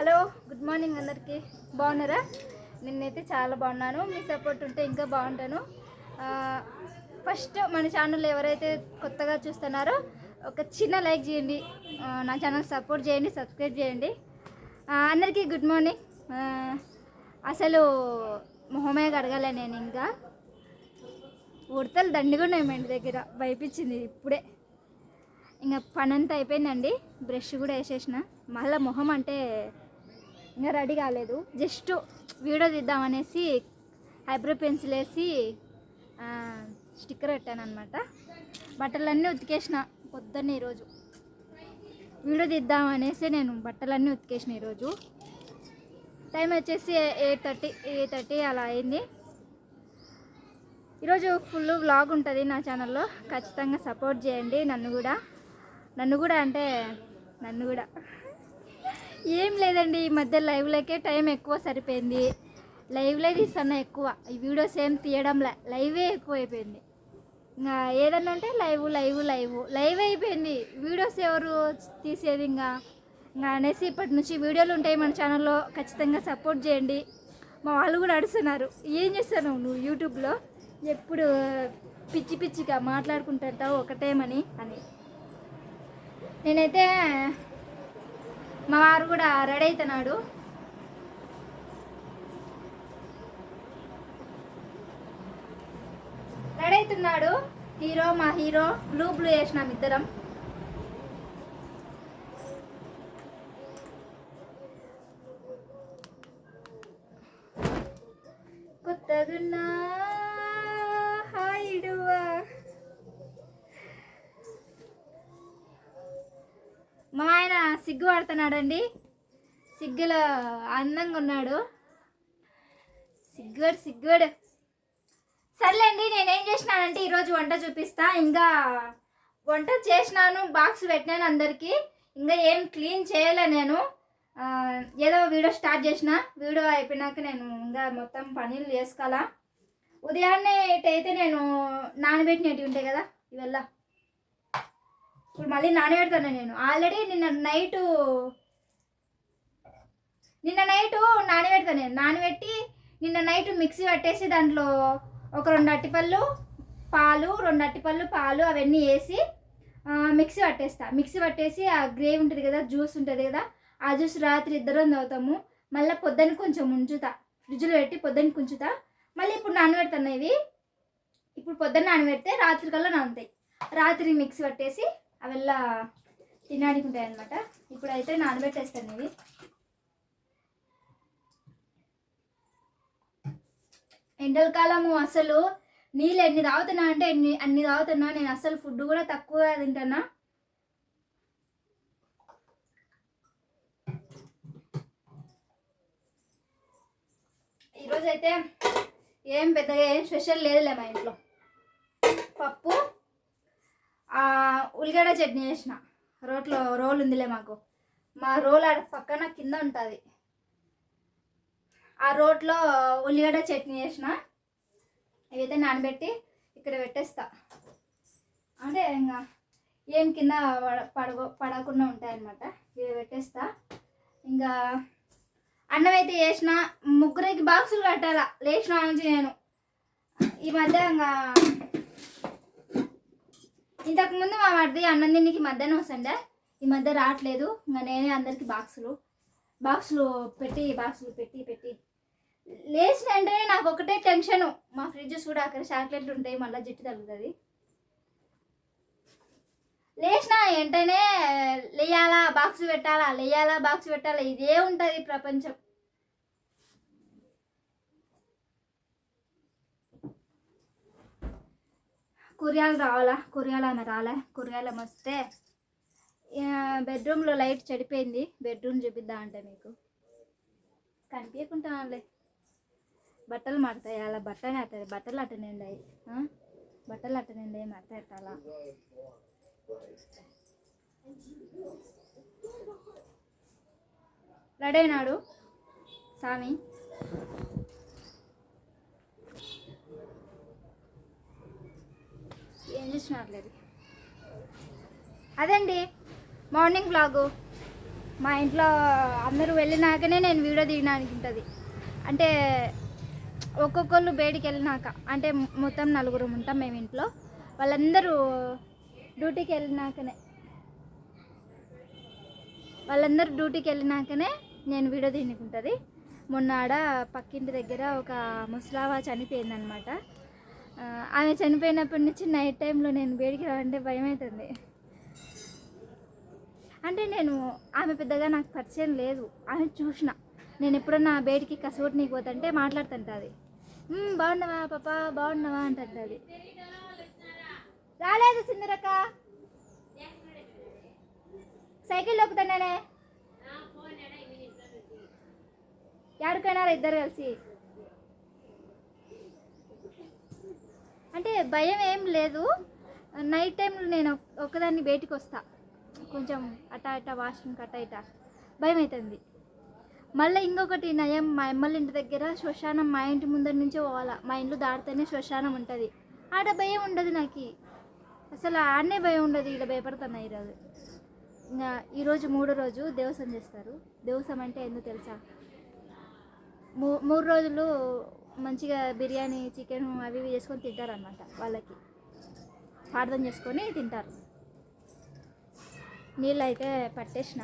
Hello good morning అందరికీ. బాగున్నారా? నిన్నైతే చాలా బాగున్నాను. మీ సపోర్ట్ ఉంటే ఇంకా బాగుంటాను. ఫస్ట్ మన ఛానల్ ఎవరైతే కొత్తగా చూస్తున్నారో ఒక చిన్న లైక్ చేయండి. నా ఛానల్ సపోర్ట్ చేయండి సబ్స్క్రైబ్ చేయండి. అందరికీ గుడ్ మార్నింగ్. అసలు మొహమే కడగలే నేను ఇంకా. ఉడతలు దండిగా ఉన్నాయి మా ఇంటి దగ్గర. భయపించింది ఇప్పుడే. ఇంకా పని అంతా అయిపోయిందండి. బ్రష్ కూడా వేసేసిన. మళ్ళీ మొహం అంటే ఇంకా రెడీ కాలేదు. జస్ట్ వీడియో తీద్దామనేసి ఐబ్రో పెన్సిల్ వేసి స్టిక్కర్ పెట్టాను అనమాట బట్టలన్నీ ఉతికేసిన పొద్దున్నే ఈరోజు. వీడియో తీద్దామనేసి నేను బట్టలన్నీ ఉతికేసిన ఈరోజు. టైం వచ్చేసి ఎయిట్ థర్టీ ఎయిట్ థర్టీ అలా అయింది. ఈరోజు ఫుల్ వ్లాగ్ ఉంటుంది నా ఛానల్లో. ఖచ్చితంగా సపోర్ట్ చేయండి నన్ను కూడా. నన్ను కూడా అంటే నన్ను కూడా. ఏం లేదండి ఈ మధ్య లైవ్లకే టైం ఎక్కువ సరిపోయింది. లైవ్లే తీస్తున్నా ఎక్కువ. ఈ వీడియోస్ ఏం తీయడంలే లైవే ఎక్కువ అయిపోయింది ఇంకా ఏదన్నా ఉంటే లైవ్ లైవ్ లైవ్ లైవ్ అయిపోయింది. వీడియోస్ ఎవరు తీసేది ఇంకా? ఇంకా అనేసి ఇప్పటి నుంచి వీడియోలు ఉంటాయి మన ఛానల్లో ఖచ్చితంగా సపోర్ట్ చేయండి. మా వాళ్ళు కూడా అడుస్తున్నారు. ఏం చేస్తాను నువ్వు యూట్యూబ్లో ఎప్పుడు పిచ్చి పిచ్చిగా మాట్లాడుకుంటుంటావు ఒకటేమని అని. నేనైతే మా వారు కూడా రెడీ అవుతున్నాడు రెడీ అవుతున్నాడు హీరో మా హీరో బ్లూ బ్లూ వేసినాం ఇద్దరం కొత్తగున్నా హాయిడువా మా ఆయన సిగ్గు పడుతున్నాడండి. సిగ్గులో అందంగా ఉన్నాడు. సిగ్గుడు సిగ్గుడు సర్లేండి నేనేం చేసినానంటే ఈరోజు వంట చూపిస్తా. ఇంకా వంట చేసినాను బాక్స్ పెట్టినాను అందరికీ. ఇంకా ఏం క్లీన్ చేయలే నేను. ఏదో వీడియో స్టార్ట్ చేసిన. వీడియో అయిపోయినాక నేను ఇంకా మొత్తం పనులు చేసుకోవాలా. ఉదయాన్నే అయితే నేను నానబెట్టినవి ఉంటాయి కదా ఇవల్ల. ఇప్పుడు మళ్ళీ నానబెడతాను నేను. ఆల్రెడీ నిన్న నైటు నిన్న నైటు నానబెడతాను నేను నానబెట్టి నిన్న నైట్ మిక్సీ పట్టేసి దాంట్లో ఒక రెండు అట్టిపళ్ళు పాలు రెండు అట్టిపళ్ళు పాలు అవన్నీ వేసి మిక్సీ పట్టేస్తా. మిక్సీ పట్టేసి ఆ గ్రేవీ ఉంటుంది కదా జ్యూస్ ఉంటుంది కదా ఆ జ్యూస్ రాత్రి ఇద్దరం తాగుతాము. మళ్ళీ పొద్దున్న కొంచెం ఉంచుతా. ఫ్రిడ్జ్లో పెట్టి పొద్దున్న ఉంచుతా మళ్ళీ ఇప్పుడు నానబెడతాను ఇవి. ఇప్పుడు పొద్దున్న నానబెడితే రాత్రి కల్లా నానుతాయి. రాత్రి మిక్సీ పట్టేసి అవెల్లా తినడానికి ఉంటాయి అనమాట ఇప్పుడైతే నానబెట్టేస్తాను ఇవి ఎండల కాలము అసలు నీళ్ళు ఎన్ని తాగుతున్నా అంటే ఎన్ని అన్ని తాగుతున్నా. నేను అసలు ఫుడ్ కూడా తక్కువ తింటున్నా ఈరోజైతే ఏం పెద్దగా ఏం స్పెషల్ లేదులే మా ఇంట్లో. పప్పు ఉల్లిగడ్డ చట్నీ చేసిన. రోట్లో రోల్ ఉందిలే మాకు. మా రోల్ ఆడ పక్కన కింద ఉంటుంది. ఆ రోట్లో ఉల్లిగడ్డ చట్నీ చేసిన. ఇవైతే నానబెట్టి ఇక్కడ పెట్టేస్తా. అంటే ఇంకా ఏం కింద పడ- పడగో పడకుండా ఉంటాయన్నమాట. ఇవి పెట్టేస్తా. ఇంకా అన్నం అయితే వేసిన ముగ్గురికి బాక్సులు కట్టాలా. లేచిన నుంచి నేను. ఈ మధ్య ఇంకా ఇంతకుముందు మా మరిది అన్నం తినికి మధ్యాహ్నం వస్తుండే. ఈ మధ్య రావట్లేదు. ఇంకా నేనే అందరికి బాక్సులు బాక్సులు పెట్టి బాక్సులు పెట్టి పెట్టి. లేచిన వెంటనే నాకు ఒకటే టెన్షన్. మా ఫ్రిడ్జ్ కూడా అక్కడ చాక్లెట్లు ఉంటాయి మళ్ళీ జిట్టు తగ్గుతుంది లేచిన వెంటనే లేయాలా బాక్స్ పెట్టాలా లేయాలా బాక్స్ పెట్టాలా ఇదే ఉంటుంది ప్రపంచం. కూరగాయలు రావాలా? కూరగాయలు ఆమె రాలే? కూరగాయలు ఆమె వస్తే బెడ్రూమ్లో లైట్ చెడిపోయింది. బెడ్రూమ్ చూపిద్దా అంటే మీకు? కనిపించకుంటానులే బట్టలు మాడతాయి అలా. బట్టలు అట్ట బట్టలు అట్ట నిండాయి బట్టలు అట్ట నిండాయి మడత పెట్టాలా రెడీ అయినాడు? సామి? ఏం చేసినట్లేదు అదండి మార్నింగ్ బ్లాగు మా ఇంట్లో అందరూ వెళ్ళినాకనే నేను వీడియో తీయడానికి ఉంటుంది. అంటే ఒక్కొక్కళ్ళు బయటికి వెళ్ళినాక అంటే మొత్తం నలుగురు ఉంటాం మేము ఇంట్లో. వాళ్ళందరూ డ్యూటీకి వెళ్ళినాకనే వాళ్ళందరూ డ్యూటీకి వెళ్ళినాకనే నేను వీడియో తీయడానికి మొన్న ఆడ పక్కింటి దగ్గర ఒక ముసలావా చనిపోయిందనమాట ఆమె చనిపోయినప్పటి నుంచి నైట్ టైంలో నేను వేడికి రావాలంటే భయం అవుతుంది అంటే నేను ఆమె పెద్దగా నాకు పరిచయం లేదు. ఆమె చూసిన. నేను ఎప్పుడన్నా బయటికి కసూటి నీకు పోతుంటే మాట్లాడుతుంటుంది. బాగున్నావా పాప? బాగున్నావా? అంటుంటుంది. రాలేదు సిందరక్క. సైకిల్ దొక్కుతున్నానే ఎవరికైనా ఇద్దరు కలిసి? అంటే భయం ఏం లేదు. నైట్ టైంలో నేను ఒకదాన్ని బయటికి వస్తా. కొంచెం అటా ఇటా వాష్రూమ్కి అటా ఇటా. భయం అవుతుంది మళ్ళీ ఇంకొకటి నయం మా అమ్మల ఇంటి దగ్గర శ్మశానం మా ఇంటి ముందర నుంచే పోవాలా. మా ఇంట్లో దాటితేనే శ్మశానం ఉంటుంది. ఆడ భయం ఉండదు నాకు. అసలు ఆడనే భయం ఉండదు ఇలా భయపడుతున్నా ఈరోజు? ఈరోజు మూడో రోజు దేవసం చేస్తారు. దేవసం అంటే ఎందుకు తెలుసా? మూ మూడు రోజులు మంచిగా బిర్యానీ చికెన్ అవి ఇవి చేసుకొని తింటారు అనమాట వాళ్ళకి. పార్థం చేసుకొని తింటారు. నీళ్ళు అయితే పట్టేసిన.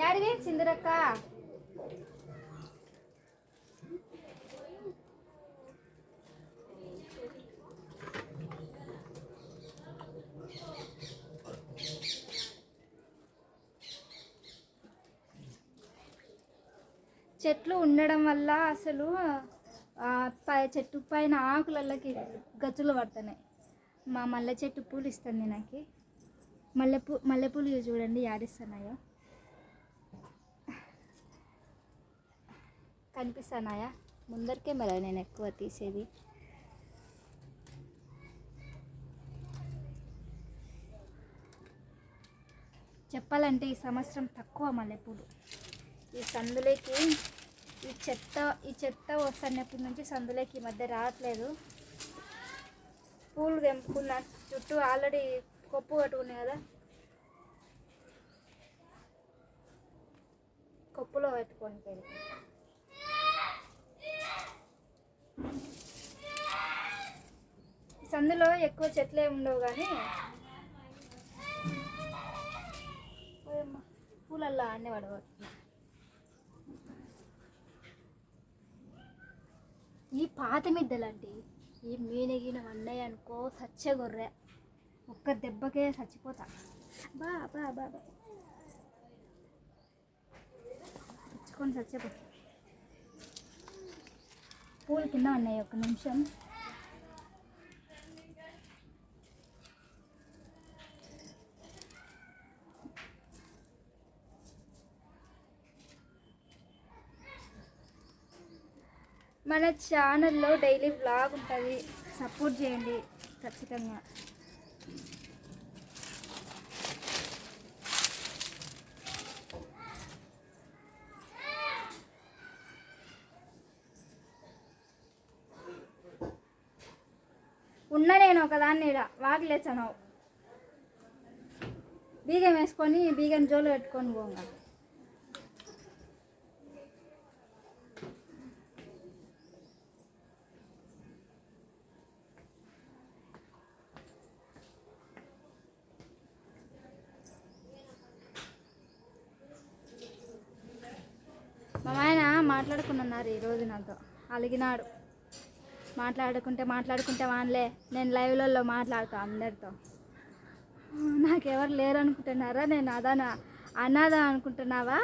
యాడివి? సింధురక్క? చెట్లు ఉండడం వల్ల అసలు పై చెట్టు పైన ఆకులకి గచ్చులు పడుతున్నాయి. మా మల్లె చెట్టు పూలు ఇస్తుంది నాకు మల్లెపూ మల్లెపూలు చూడండి యాడిస్తున్నాయో. కనిపిస్తున్నాయా? ముందరికే మరి నేను ఎక్కువ తీసేది. చెప్పాలంటే ఈ సంవత్సరం తక్కువ మల్లెపూలు ఈ సందులోకి ఈ చెత్త ఈ చెత్త వస్తున్నప్పటి నుంచి సందులోకి ఈ మధ్య రావట్లేదు. పూలు తెంపుకున్న చుట్టూ ఆల్రెడీ కొప్పు కట్టుకున్నాయి కదా. కొప్పులో పెట్టుకొని పోయి సందులో ఎక్కువ చెట్లే ఉండవు కానీ పూలల్లో పూలల్లా అన్నీ పడవచ్చు ఈ పాత మిద్దలండి. ఈ మీనగిన అన్నయ్య అనుకో సచ్చ గొర్రె ఒక్క దెబ్బకే చచ్చిపోతా. బా బా బా బా. తెచ్చుకొని చచ్చిపో. పూల కింద ఉన్నాయి ఒక నిమిషం. మన ఛానల్లో డైలీ బ్లాగ్ ఉంటుంది. సపోర్ట్ చేయండి. ఖచ్చితంగా. ఉన్న నేను ఒకదాన్ని ఈడ. వాకిలేచాను బీగం వేసుకొని బీగం జోలు పెట్టుకొని పోగా. మా ఆయన మాట్లాడుకున్నారు ఈరోజు నాతో. అలిగినాడు. మాట్లాడుకుంటే మాట్లాడుకుంటే వానలే నేను లైవ్లలో మాట్లాడుతా అందరితో. నాకెవరు లేరు అనుకుంటున్నారా నేను అదాన అనాథ అనుకుంటున్నావా?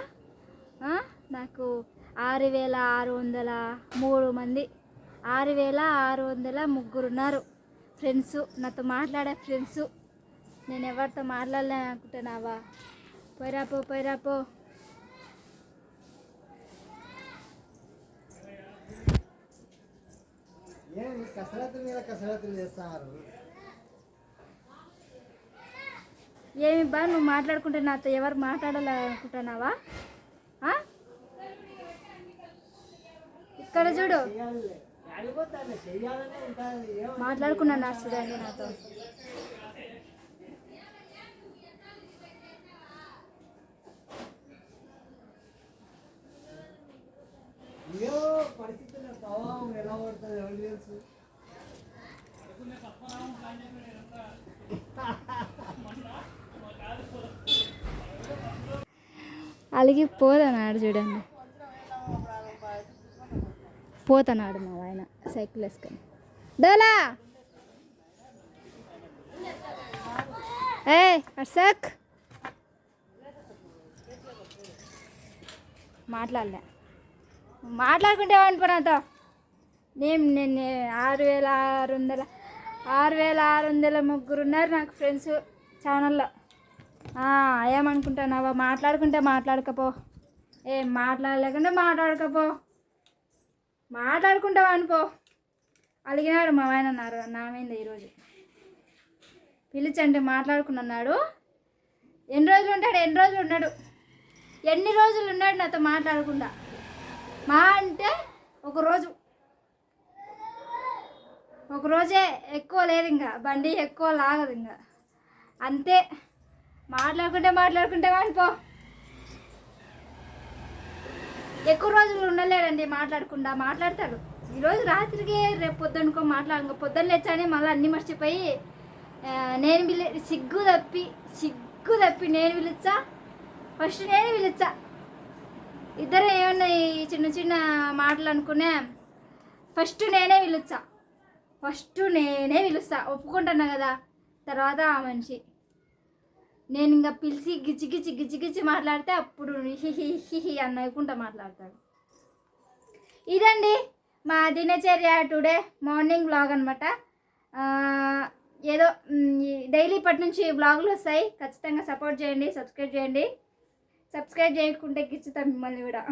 నాకు ఆరు వేల ఆరు వందల మూడు మంది ఆరు వేల ఆరు వందల ముగ్గురు ఉన్నారు. ఫ్రెండ్స్ నాతో మాట్లాడే ఫ్రెండ్స్. నేను ఎవరితో మాట్లాడలే అనుకుంటున్నావా? పోయిరాపో పోయిరాపో ఏమి కసరత్తు మీద కసరత్తులు చేస్తున్నారు ఏమి బా నువ్వు మాట్లాడుకుంటే నాతో ఎవరు మాట్లాడాలనుకుంటున్నావా? ఇక్కడ చూడు. మాట్లాడుకున్నాను చూడండి నాతో. అలిగి పోతన్నాడు చూడండి. పోతన్నాడు మా ఆయన సైకిల్ వేసుకొని. డోలా! ఏ అర్సక్ మాట్లాడలే. మాట్లాడుకుంటే అనుకో నాతో నేను నేను ఆరు వేల ఆరు వందల ఆరు వేల ఆరు వందల ముగ్గురు ఉన్నారు నాకు ఫ్రెండ్స్ ఛానల్లో. ఏమనుకుంటున్నావా? మాట్లాడుకుంటే మాట్లాడకపో. ఏం మాట్లాడలేకుండా మాట్లాడకపో. మాట్లాడుకుంటావా అనుకో అడిగినాడు మా ఆయన అన్నారు నామైంది ఈరోజు. పిలిచండి మాట్లాడుకున్నాడు. ఎన్ని రోజులు ఉంటాడు? ఎన్ని రోజులు ఉన్నాడు? ఎన్ని రోజులు ఉన్నాడు నాతో మాట్లాడకుండా? మా అంటే ఒక రోజు. ఒక రోజే ఎక్కువ లేదు ఇంకా. బండి ఎక్కువ లాగదు ఇంకా. అంతే. మాట్లాడుకుంటే మాట్లాడుకుంటే వాడిపో ఎక్కువ రోజులు ఉండలేడండి మాట్లాడకుండా. మాట్లాడతాడు ఈరోజు రాత్రికి రేపు పొద్దునుకో మాట్లాడు. పొద్దున్న లేచాని మళ్ళీ అన్నీ మర్చిపోయి నేను పిలి సిగ్గు తప్పి సిగ్గు తప్పి నేను పిలుచ్చా? ఫస్ట్ నేనే పిలుచ్చా. ఇద్దరు ఏమన్నా ఈ చిన్న చిన్న మాటలు అనుకునే ఫస్ట్ నేనే పిలుచ్చా. ఫస్ట్ నేనే పిలుస్తా. ఒప్పుకుంటున్నా కదా. తర్వాత ఆ మనిషి. నేను ఇంకా పిలిచి గిచ్చి గిచ్చి గిచ్చి గిచ్చి మాట్లాడితే అప్పుడు హిహి హిహి అనుకుంటా మాట్లాడతాడు. ఇదండి మా దినచర్య టుడే మార్నింగ్ బ్లాగ్ అనమాట ఏదో డైలీ ఇప్పటి నుంచి బ్లాగులు వస్తాయి. ఖచ్చితంగా సపోర్ట్ చేయండి సబ్స్క్రైబ్ చేయండి. సబ్స్క్రైబ్ చేయకుంటే గిచ్చుతాం మిమ్మల్ని కూడా.